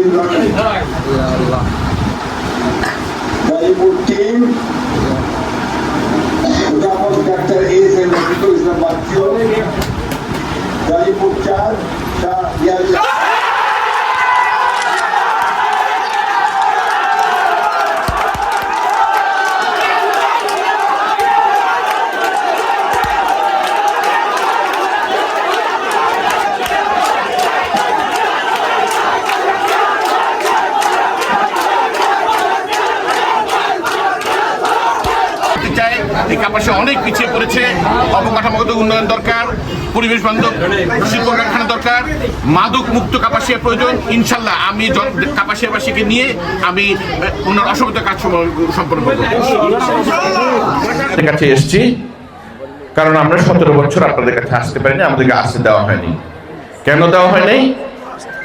Yeah. এই কাপাসে অনেক পিছিয়ে পড়েছে। অবকাঠামোগত উন্নয়ন দরকার, পরিবেশ বান্ধব, শিল্প কারখানা দরকার, মাদক মুক্ত কাপাসিয়া প্রয়োজন। ইনশাল্লাহ আমি কাপাসিয়াবাসীকে নিয়ে আমি ওনার অসংখ্য কাজ সম্পন্ন করব। কাছে এসেছি, কারণ আমরা সতেরো বছর আপনাদের কাছে আসতে পারিনি, আমাদেরকে আসতে দেওয়া হয়নি। কেন দেওয়া হয়নি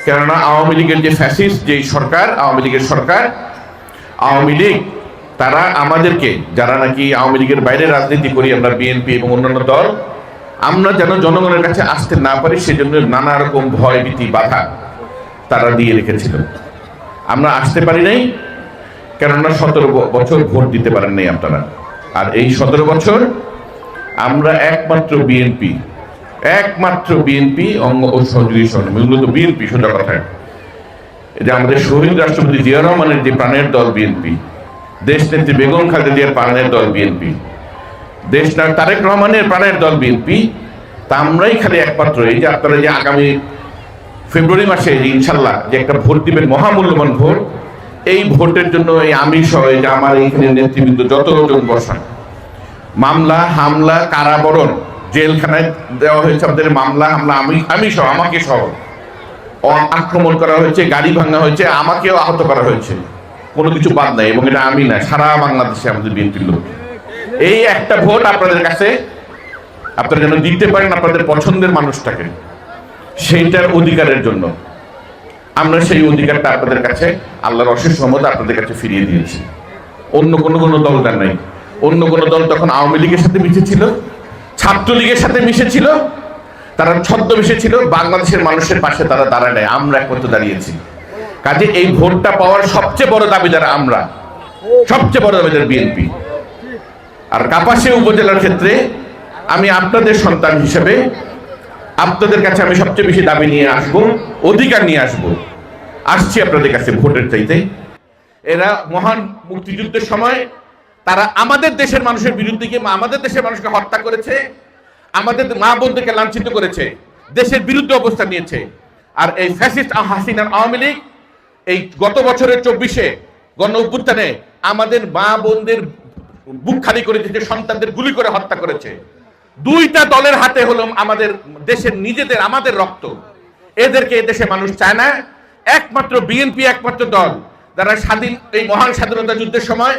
কেননা আওয়ামী লীগের যে ফ্যাসিস্ট যে সরকার, আওয়ামী লীগের সরকার, আওয়ামী লীগ তারা আমাদেরকে, যারা নাকি আওয়ামী লীগের বাইরে রাজনীতি করি, আমরা বিএনপি এবং অন্যান্য দল, আমরা যেন জনগণের কাছে আসতে না পারি, সেজন্য নানা রকম ভয়, ভীতি, বাধা তারা দিয়ে রেখেছিল। আমরা আসতে পারি নাই, কেননা সতেরো বছর ভোট দিতে পারেন নাই আপনারা। আর এই সতেরো বছর আমরা একমাত্র বিএনপি একমাত্র বিএনপি অঙ্গ ও সহযোগী মূলত বিএনপি, সোজা কথা যে আমাদের শহীদ রাষ্ট্রপতি জিয়া রহমানের যে প্রাণের দল বিএনপি দেশ নেত্রী বেগম খালেদা জিয়ার প্রাণের দল বিএনপি দেশ না তারেক রহমানের প্রাণের দল বিএনপি তা আমরাই খালি একমাত্র। এই যে আপনারা যে আগামী ফেব্রুয়ারি মাসে ইনশাল্লাহ যে একটা ভোট দিবেন, মহামূল্যবান ভোট, এই ভোটের জন্য এই আমি সহ যে আমার এইখানে নেতৃবৃন্দ যতজন বসা মামলা, হামলা, কারাবরণ, জেলখানায় দেওয়া হয়েছে আমাদের মামলা, হামলা, আমি আমি সহ, আমাকে সহ আক্রমণ করা হয়েছে, গাড়ি ভাঙা হয়েছে, আমাকেও আহত করা হয়েছে। কোনো কিছু বাদ নাই এবং এটা আমি না, সারা বাংলাদেশে আমাদের বিএনপির লোক। এই একটা ভোট আপনাদের কাছে, আপনারা যেন দিতে পারেন আপনাদের পছন্দের মানুষটাকে, সেইটার অধিকারের জন্য। আমরা সেই অধিকারটা আপনাদের কাছে, আল্লাহর অশেষ সহমত আপনাদের কাছে ফিরিয়ে দিয়েছি। অন্য কোনো কোনো দল তার নাই। অন্য কোনো দল তখন আওয়ামী লীগের সাথে মিশেছিল, ছাত্রলীগের সাথে মিশেছিল, তারা ছদ্মবেশে ছিল, বাংলাদেশের মানুষের পাশে তারা দাঁড়ায় আমরা একমাত্র দাঁড়িয়েছি। কাজে এই ভোটটা পাওয়ার সবচেয়ে বড় দাবিদার আমরা। সবচেয়ে বড় দাবিদার বিএনপি। আর কাপাসিয়া উপজেলার ক্ষেত্রে আমি আপনাদের সন্তান হিসেবে আপনাদের কাছে আমি সবচেয়ে বেশি দাবি নিয়ে আসব, অধিকার নিয়ে আসব। আসছি আপনাদের কাছে ভোটের চাইতে। এরা মহান মুক্তিযুদ্ধের সময় তারা আমাদের দেশের মানুষের বিরুদ্ধে গিয়ে আমাদের দেশের মানুষকে হত্যা করেছে, আমাদের মা বোনদেরকে লাঞ্ছিত করেছে, দেশের বিরুদ্ধে অবস্থান নিয়েছে। আর এই ফ্যাসিস্ট হাসিনার আওয়ামী লীগ এই গত বছরের চব্বিশে গণ অভ্যুত্থানে আমাদের মা বোনদের বুক খালি করে দিয়েছে, সন্তানদের গুলি করে হত্যা করেছে। দুইটা দলের হাতে হলো আমাদের দেশের নিজেদের, আমাদের রক্ত। এদেরকে দেশে মানুষ চায় না। একমাত্র বিএনপি, একমাত্র দল যারা স্বাধীন, এই মহান স্বাধীনতা যুদ্ধের সময়,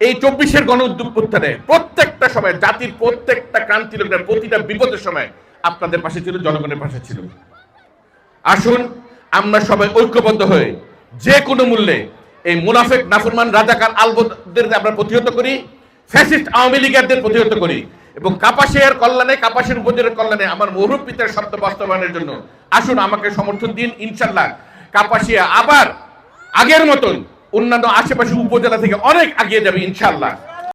এই চব্বিশের গণ উত্থানে প্রত্যেকটা সময়, জাতির প্রত্যেকটা ক্রান্তি লগ্নের প্রতিটা বিপদের সময় আপনাদের পাশে ছিল, জনগণের পাশে ছিল। আসুন, আমরা সবাই ঐক্যবদ্ধ হয়ে যে কোনো মূল্যে এই মুনাফেক নাফরমান রাজাকার আলবদের আমরা প্রতিহত করি, ফ্যাসিস্ট আওয়ামী লীগারদের প্রতিহত করি এবং কাপাসিয়ার কল্যাণে, কাপাসের উপজেলার কল্যাণে আমার মরুপ পিতার শব্দ বাস্তবায়নের জন্য আসুন আমাকে সমর্থন দিন ইনশাল্লাহ কাপাসিয়া আবার আগের মতন অন্যান্য আশেপাশে উপজেলা থেকে অনেক আগিয়ে যাবে ইনশাল্লাহ